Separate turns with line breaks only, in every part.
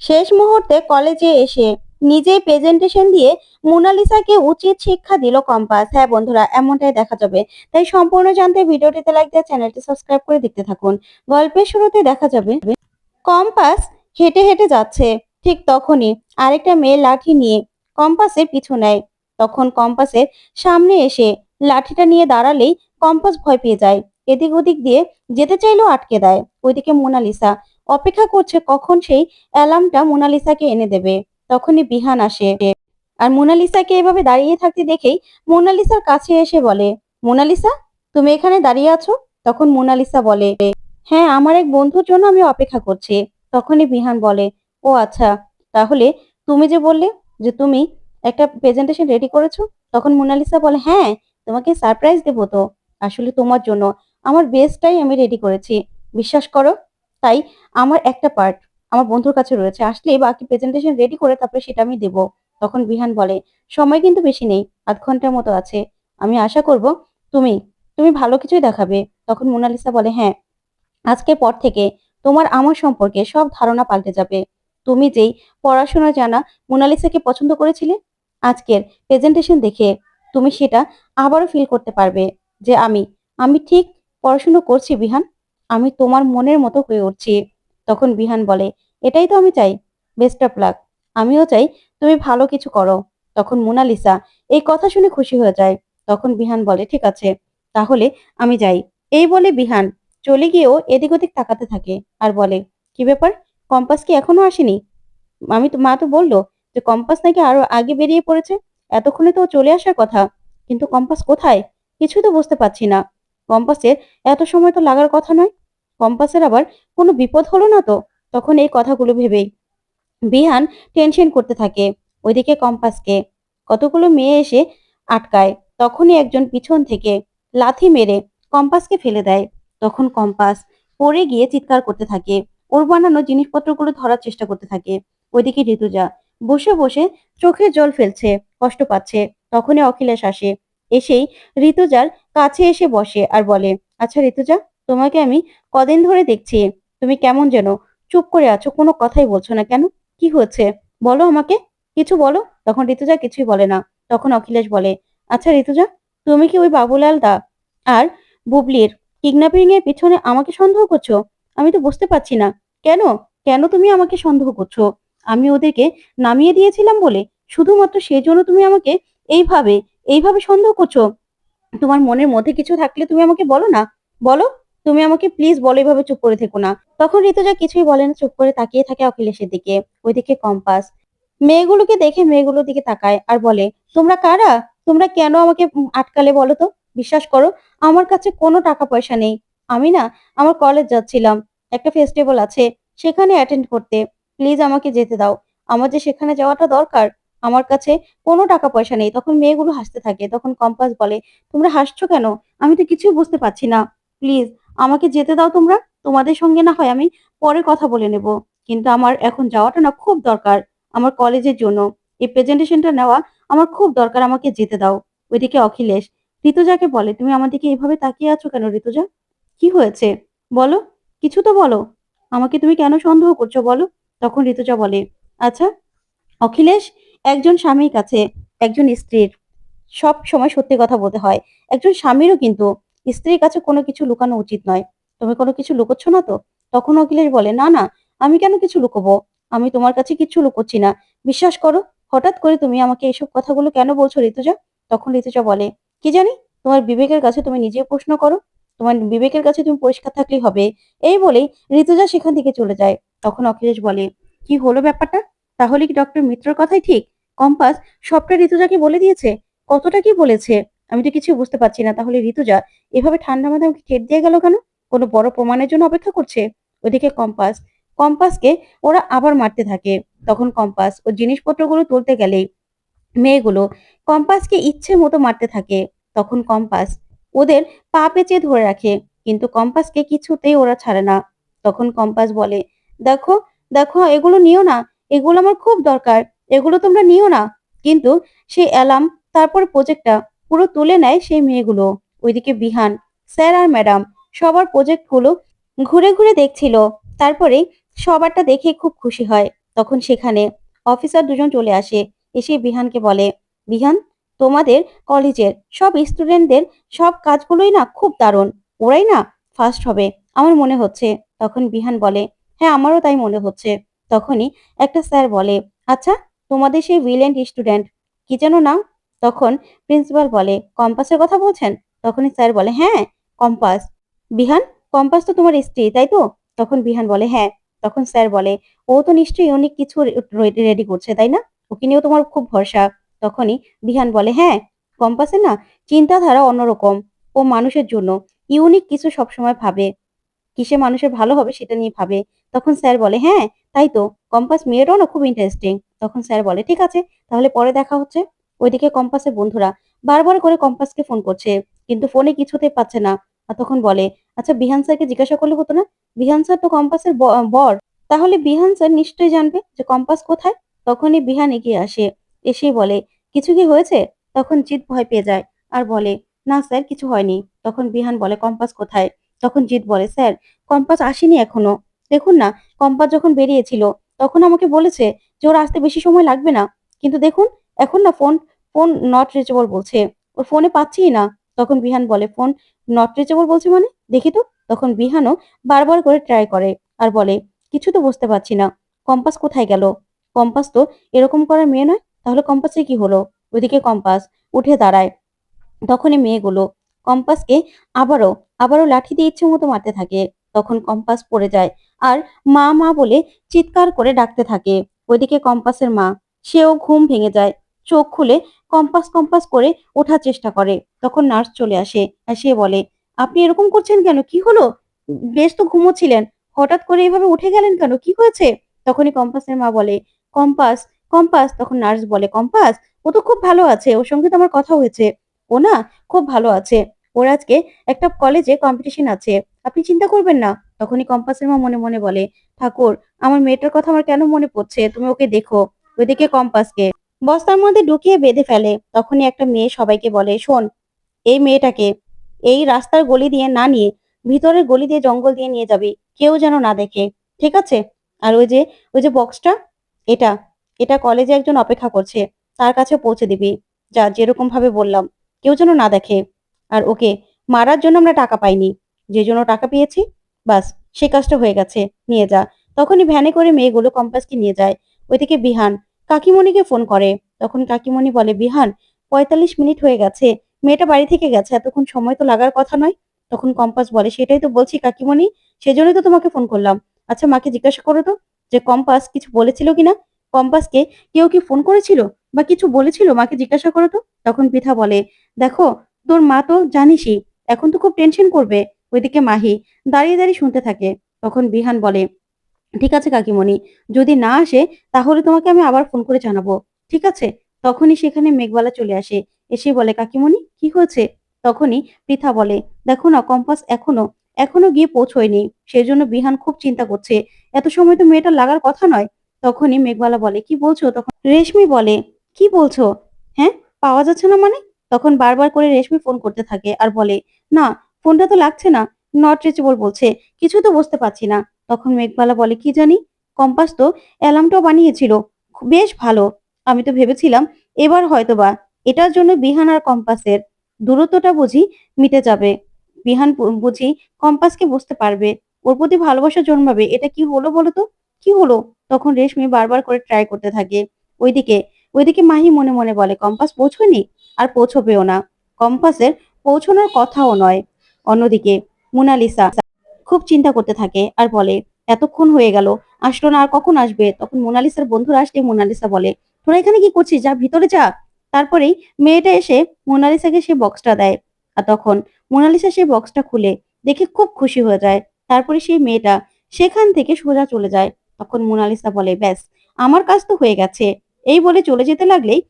শেষ মুহূর্তে কলেজে এসে নিজেই প্রেজেন্টেশন দিয়ে মোনালিসাকে উচিত শিক্ষা দিল কম্পাস। হ্যাঁ বন্ধুরা, এমনটাই দেখা যাবে। তাই সম্পূর্ণ জানতে ভিডিওটিতে লাইক দিয়ে চ্যানেলটি সাবস্ক্রাইব করে দেখতে থাকুন। গল্পের শুরুতে দেখা যাবে, কম্পাস হেঁটে হেঁটে যাচ্ছে। ঠিক তখনই আরেকটা মেয়ে লাঠি নিয়ে কম্পাসের পিছু নেয়। তখন কম্পাসের সামনে এসে লাঠিটা নিয়ে দাঁড়ালেই কম্পাস ভয় পেয়ে যায়। এদিক ওদিক দিয়ে যেতে চাইলেও আটকে দেয়। ওইদিকে মোনালিসা অপেক্ষা করছে কখন সেই অ্যালার্মটা মোনালিসাকে এনে দেবে। তখনই বিহান আসে। আর মোনালিসাকে এভাবে দাঁড়িয়ে থাকতে দেখেই মোনালিসার কাছে এসে বলে, মোনালিসা, তুমি এখানে দাঁড়িয়ে আছো? তখন মোনালিসা বলে হ্যাঁ আমার এক বন্ধুর জন্য আমি অপেক্ষা করছি। তখনই বিহান বলে, ও আচ্ছা তাহলে তুমি যে বললে যে তুমি একটা প্রেজেন্টেশন রেডি করেছ? তখন মোনালিসা বলে হ্যাঁ তোমাকে সারপ্রাইজ দেবো তো, আসলে তোমার জন্য। আমার বেস্টটাই আমি রেডি করেছি। বিশ্বাস করো তাই আমার একটা পার্ট আমার বন্ধুর কাছে রয়েছে। আসলে বাকি প্রেজেন্টেশন রেডি করে তারপরে সেটা আমি দেব। তখন বিহান বলে, সময় কিন্তু বেশি নেই, আধ ঘণ্টার মতো আছে। আমি আশা করব তুমি তুমি ভালো কিছুই দেখাবে। তখন মোনালিসা বলে হ্যাঁ আজকের পর থেকে তোমার আমার সম্পর্কে সব ধারণা পাল্টে যাবে। তুমি যেই পড়াশোনা জানা মোনালিসাকে পছন্দ করেছিলে, আজকের প্রেজেন্টেশন দেখে তুমি সেটা আবারও ফিল করতে পারবে যে আমি আমি ঠিক পড়াশুনো করছি বিহান। আমি তোমার মনের মতো হয়ে উঠছি। তখন বিহান বলে, এটাই তো আমি চাই। বেস্ট অফ লাক আমিও চাই তুমি ভালো কিছু করো। তখন মোনালিসা এই কথা শুনে খুশি হয়ে যায়। তখন বিহান বলে, ঠিক আছে, তাহলে আমি যাই। এই বলে বিহান চলে গিয়েও এদিক ওদিক তাকাতে থাকে আর বলে, কি ব্যাপার? কম্পাস কি এখনও আসেনি? আমি তো, মা তো বলল যে কম্পাস নাকি আরও আগে বেরিয়ে পড়েছে। এতক্ষণে তো চলে আসার কথা। কিন্তু কম্পাস কোথায়? কিছুই তো বুঝতে পারছি না। কম্পাসের এত সময় তো লাগার কথা নয়। কম্পাসের আবার কোনো বিপদ হলো না তো? তখন এই কথাগুলো ভেবেই বিহান টেনশন করতে থাকে ওইদিকে কম্পাসকে। কতগুলো মেয়ে এসে আটকায়। তখনই একজন পিছন থেকে লাথি মেরে কম্পাসকে ফেলে দেয়। তখন কম্পাস পড়ে গিয়ে চিৎকার করতে থাকে। ওর বানানো জিনিসপত্রগুলো ধরার চেষ্টা করতে থাকে। ওইদিকে ঋতুজা বসে বসে চোখে জল ফেলছে, কষ্ট পাচ্ছে। তখনই অখিলেশ আসে। এসেই ঋতুজার কাছে এসে বসে আর বলে আচ্ছা ঋতুজা, তোমাকে আমি কদিন ধরে দেখছি। তুমি কেমন যেন? চুপ করে আছো, কোনো কথাই বলছো না কেন? কি হয়েছে? বলো আমাকে। কিছু বলো? তখন ঋতুজা কিছুই বলে না। তখন অখিলেশ বলে আচ্ছা ঋতুজা, তুমি কি ওই বাবুলাল দা আর বুবলির কিডন্যাপিং এর পিছনে আমাকে সন্দেহ করছ? আমি তো বুঝতে পারছি না। কেন? কেন তুমি আমাকে সন্দেহ করছ? আমি ওদেরকে নামিয়ে দিয়েছিলাম বলে। শুধুমাত্র সেই জন্য তুমি আমাকে এইভাবে এইভাবে সন্দেহ করছ? তোমার মনের মধ্যে কিছু থাকলে তুমি আমাকে বলো না। বলো, তুমি আমাকে প্লিজ বলো এইভাবে চুপ করে থেকো না। তখন ঋতুজা কিছুই বলে না, চুপ করে তাকিয়ে থাকে অখিলেশের দিকে, ওইদিকে কম্পাস। মেয়েগুলোকে দেখে মেয়েগুলোর দিকে তাকায় আর বলে, তোমরা কারা? তোমরা কেন আমাকে আটকালে বলো তো? বিশ্বাস করো, আমার কাছে কোনো টাকা পয়সা নেই। আমি না, আমার কলেজ যাচ্ছিলাম। একটা ফেস্টিভ্যাল আছে, সেখানে অ্যাটেন্ড করতে। প্লিজ আমাকে যেতে দাও। আমার যে সেখানে যাওয়াটা দরকার আমার কাছে কোনো টাকা পয়সা নেই। তখন মেয়েগুলো হাসতে থাকে। তখন কম্পাস বলে, তোমরা হাসছো কেন? আমি তো কিছুই বুঝতে পারছি না। প্লিজ, আমাকে যেতে দাও তোমরা। তোমাদের সঙ্গে না হয় আমি পরে কথা বলে নেব। কিন্তু আমার এখন যাওয়াটা না খুব দরকার। আমার কলেজের জন্য। এই প্রেজেন্টেশনটা নেওয়া আমার খুব দরকার। আমাকে যেতে দাও। ওইদিকে অখিলেশ, ঋতুজাকে বলে, তুমি আমার দিকে এভাবে তাকিয়ে আছো কেন ঋতুজা? কি হয়েছে? বলো, কিছু তো বলো। আমাকে তুমি কেন সন্দেহ করছ বলো? তখন ঋতুজা বলে আচ্ছা অখিলেশ একজন স্বামীর কাছে একজন স্ত্রীর সব সময় সত্যি কথা বলতে হয়। একজন স্বামীরও কিন্তু স্ত্রীর কাছে কোনো কিছু লুকানো উচিত নয়। তুমি কোনো কিছু লুকোচ্ছ না তো? তখন অখিলেশ বলে, না না, আমি কেন কিছু লুকোবো? আমি তোমার কাছে কিছু লুকোচ্ছি না। বিশ্বাস করো, হঠাৎ করে তুমি আমাকে এইসব কথাগুলো কেন বলছো ঋতুজা? তখন ঋতুজা বলে, কি জানি? তোমার বিবেকের কাছে তুমি নিজে প্রশ্ন করো। তোমার বিবেকের কাছে তুমি পরিষ্কার থাকলেই হবে। এই বলেই ঋতুজা সেখান থেকে চলে যায়। তখন অখিলেশ বলে, কি হলো ব্যাপারটা? তাহলে কি ডক্টর মিত্রর কথাই ঠিক? কম্পাস সবটা ঋতুজাকে বলে দিয়েছে? কতটা কি বলেছে? আমি তো কিছু বুঝতে পারছি না। তাহলে ঋতুজা এভাবে ঠান্ডা মাথায় আমাকে ঠেট দিয়ে গেল কেন? কোনো বড় প্রমাণের জন্য অপেক্ষা করছে? ওদিকে কম্পাস, কম্পাসকে ওরা আবার মারতে থাকে। তখন কম্পাস ও জিনিসপত্রগুলো তুলতে গেলেই মেয়েগুলো কম্পাসকে ইচ্ছে মতো মারতে থাকে। তখন কম্পাস ওদের পা পেঁচিয়ে ধরে রাখে, কিন্তু কম্পাসকে কিছুতেই ওরা ছাড়ে না। তখন কম্পাস বলে, দেখো দেখো, এগুলো নিও না। এগুলো আমার খুব দরকার। এগুলো তোমরা নিও না। কিন্তু সেই অ্যালার্ম, তারপর প্রজেক্টটা পুরো তুলে নেয় সেই মেয়েগুলো। ওইদিকে বিহান, স্যার আর ম্যাডাম সবার প্রজেক্টগুলো ঘুরে ঘুরে দেখছিল। তারপরে সবারটা দেখে খুব খুশি হয়। তখন সেখানে অফিসার দুজন চলে আসে। এসে বিহানকে বলে, বিহান, তোমাদের কলেজের সব স্টুডেন্টদের সব কাজগুলোই না খুব দারুণ। ওরাই না ফার্স্ট হবে, আমার মনে হচ্ছে। তখন বিহান বলে হ্যাঁ আমারও তাই মনে হচ্ছে। তখনই একটা স্যার বলে আচ্ছা তোমাদের সেই ব্রিলিয়েন্ট স্টুডেন্ট কি যেন নাম? তখন প্রিন্সিপাল বলে কম্পাসের কথা বলছেন? তখনই স্যার বলে হ্যাঁ কম্পাস বিহান কম্পাস তো তোমার স্ত্রী, তাই তো? তখন বিহান বলে হ্যাঁ। তখন স্যার বলে, ও তো নিশ্চয়ই অনেক কিছু রেডি করছে, তাই না? ওকে নিয়েও তোমার খুব ভরসা। তখনই বিহান বলে হ্যাঁ কম্পাসের না চিন্তাধারা অন্যরকম। ও মানুষের জন্য ইউনিক কিছু সবসময় ভাবে। কিসে মানুষের ভালো হবে সেটা নিয়ে ভাবে। তখন স্যার বলে হ্যাঁ তাই তো, কম্পাস মেয়েটাও না খুব ইন্টারেস্টিং তখন স্যার বলে, ঠিক আছে, তাহলে পরে দেখা হচ্ছে। ওইদিকে কম্পাসের বন্ধুরা বারবার করে কম্পাসকে ফোন করছে, কিন্তু ফোনে কিছুতে পাচ্ছে না। আর তখন বলে আচ্ছা বিহান স্যারকে জিজ্ঞাসা করলে হতো না? বিহান স্যার তো কম্পাসের বর। তাহলে বিহান স্যার নিশ্চয়ই জানবে যে কম্পাস কোথায়? তখনই বিহান এগিয়ে আসে, এসেই বলে, কিছু কি হয়েছে? তখন জিৎ ভয় পেয়ে যায় আর বলে, না স্যার, কিছু হয়নি। তখন বিহান বলে, কম্পাস কোথায়? তখন জিৎ বলে, স্যার, কম্পাস আসেনি এখনও। দেখুন না, কম্পাস যখন বেরিয়েছিল, তখন আমাকে বলেছে যে ওর আসতে বেশি সময় লাগবে না। কিন্তু দেখুন, এখন না ফোন ফোন নট রিচেবল বলছে। ওর ফোনে পাচ্ছিই না। তখন বিহান বলে, ফোন নট রিচেবল বলছে মানে? দেখি তো। তখন বিহানও বারবার করে ট্রাই করে আর বলে, কিছু তো বুঝতে পারছি না। কম্পাস কোথায় গেল? কম্পাস তো এরকম করার মেয়ে নয়। তাহলে কম্পাসে কি হলো? ওইদিকে কম্পাস, উঠে দাঁড়ায়। তখনই মেয়েগুলো কম্পাসকে আবারও আবারও লাঠি দিয়ে ইচ্ছে মতো মারতে থাকে। তখন কম্পাস পড়ে যায় আর মা মা বলে চিৎকার করে ডাকতে থাকে। ওইদিকে কম্পাসের মা, সেও ঘুম ভেঙে যায়। চোখ খুলে কম্পাস কম্পাস করে ওঠার চেষ্টা করে। তখন নার্স চলে আসে আর সে বলে, আপনি এরকম করছেন কেন? কি হলো? বেশ তো ঘুমোচ্ছিলেন। হঠাৎ করে এইভাবে উঠে গেলেন কেন? কি হয়েছে? তখনই কম্পাসের মা বলে, কম্পাস কম্পাস। তখন নার্স বলে, কম্পাস, ও তো খুব ভালো আছে। ওর সঙ্গে তো আমার কথা হয়েছে। ও না, খুব ভালো আছে। ওর আজকে একটা কলেজে কম্পিটিশন আছে। আপনি চিন্তা করবেন না। তখনই কম্পাসের মা মনে মনে বলে, ঠাকুর, আমার মেয়েটার কথা আমার কেন মনে পড়ছে? তুমি ওকে দেখো। ওইদিকে কম্পাসকে। বস্তার মধ্যে ঢুকিয়ে বেঁধে ফেলে। তখনই একটা মেয়ে সবাইকে বলে, শোন, এই মেয়েটাকে এই রাস্তার গলি দিয়ে না নিয়ে ভিতরের গলি দিয়ে জঙ্গল দিয়ে নিয়ে যাবি। কেউ যেন না দেখে। ঠিক আছে? আর ওই যে ওই যে বক্সটা এটা এটা কলেজে একজন অপেক্ষা করছে। তার কাছে পৌঁছে দিবি। যা যেরকম ভাবে বললাম। কেউ যেন না দেখে। আর ওকে মারার জন্য আমরা টাকা পাইনি। যে জন্য টাকা পেয়েছি, বাস সে কাজটা হয়ে গেছে, নিয়ে যা। তখনই ভ্যানে করে মেয়েগুলো কম্পাসকে নিয়ে যায়। ওইদিকে বিহান কাকিমণিকে ফোন করে। তখন কাকিমণি বলে, বিহান, পঁয়তাল্লিশ মিনিট হয়ে গেছে। মেয়েটা বাড়ি থেকে গেছে। এতক্ষণ সময় তো লাগার কথা নয়। তখন কম্পাস বলে, সেটাই তো বলছি কাকিমণি, সেজন্যই তো তোমাকে ফোন করলাম। আচ্ছা মাকে জিজ্ঞাসা করো তো যে কম্পাস কিছু বলেছিল কিনা? কম্পাসকে কেউ কি ফোন করেছিল বা কিছু বলেছিল? মাকে জিজ্ঞাসা করো তো। তখন পিঠা বলে, দেখো তোর মা তো জানিসই, এখন তো খুব টেনশন করবে। ওইদিকে মাহি দাঁড়িয়ে দাঁড়িয়ে শুনতে থাকে। তখন বিহান বলে, ঠিক আছে কাকিমণি, যদি না আসে তাহলে তোমাকে আমি আবার ফোন করে জানাব। ঠিক আছে? তখনই সেখানে মেঘবালা চলে আসে। এসে বলে, কাকিমণি, কি হয়েছে? তখনই পৃথা বলে, দেখো না, কম্পাস এখনও এখনও গিয়ে পৌঁছয়নি। সেই জন্য বিহান খুব চিন্তা করছে। এত সময় তো মেয়েটা লাগার কথা নয়। তখনই মেঘবালা বলে, কি বলছো? তখন রেশমি বলে, কি বলছো? হ্যাঁ পাওয়া যাচ্ছে না মানে? তখন বারবার করে রেশমি ফোন করতে থাকে আর বলে, না, ফোনটা তো লাগছে না। নট রিচেবল বলছে, কিছু তো বুঝতে পারছি না। তখন মেঘবালা বলে, কি জানি? কম্পাস তো অ্যালার্মটাও বানিয়েছিল। বেশ ভালো। আমি তো ভেবেছিলাম এবার হয়তোবা এটার জন্য বিহান আর কম্পাসের দূরত্বটা বুঝি মিটে যাবে। বিহান বুঝি কম্পাসকে বুঝতে পারবে। ওর প্রতি ভালোবাসা জন্মাবে। এটা কি হলো বলো তো? কি হলো? তখন রেশমি বারবার করে ট্রাই করতে থাকে। ওইদিকে ওইদিকে মাহি মনে মনে বলে, কম্পাস পৌঁছয়নি? আর পৌঁছবেও না। কম্পাসের পৌঁছানোর কথাও নয়। অন্যদিকে মোনালিসা খুব চিন্তা করতে থাকে আর বলে, এতক্ষণ হয়ে গেল, আসলো না আর কখন আসবে? তখন মোনালিসার বন্ধুরা আসলে মোনালিসা বলে, তোরা এখানে কি করছিস? যা, ভিতরে যা। তারপরেই মেয়েটা এসে মোনালিসাকে সে বক্সটা দেয়। আর তখন মোনালিসা সেই বক্সটা খুলে দেখে খুব খুশি হয়ে যায়। তারপরে সেই মেয়েটা সেখান থেকে সোজা চলে যায়। তখন মোনালিসা বলে, ব্যাস, আমার কাজ তো হয়ে গেছে। এই বলে চলে যেতে লাগলেই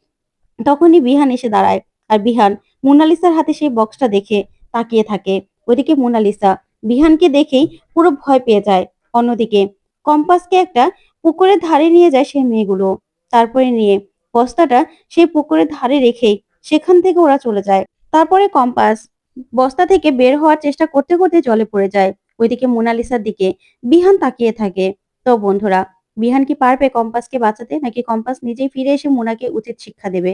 তখনই বিহান এসে দাঁড়ায়। আর বিহান মোনালিসার হাতে সেই বক্সটা দেখে তাকিয়ে থাকে। ওইদিকে মোনালিসা বিহানকে দেখেই পুরো ভয় পেয়ে যায়। অন্যদিকে কম্পাসকে একটা পুকুরের ধারে নিয়ে যায় সেই মেয়েগুলো। তারপরে নিয়ে বস্তাটা সেই পুকুরের ধারে রেখেই সেখান থেকে ওরা চলে যায়। তারপরে কম্পাস বস্তা থেকে বের হওয়ার চেষ্টা করতে করতে জলে পড়ে যায়। ওইদিকে মোনালিসার দিকে বিহান তাকিয়ে থাকে। তো বন্ধুরা, বিহান কি পারবে কম্পাসকে বাঁচাতে? নাকি কম্পাস নিজেই ফিরে এসে মোনাকে উচিত শিক্ষা দেবে?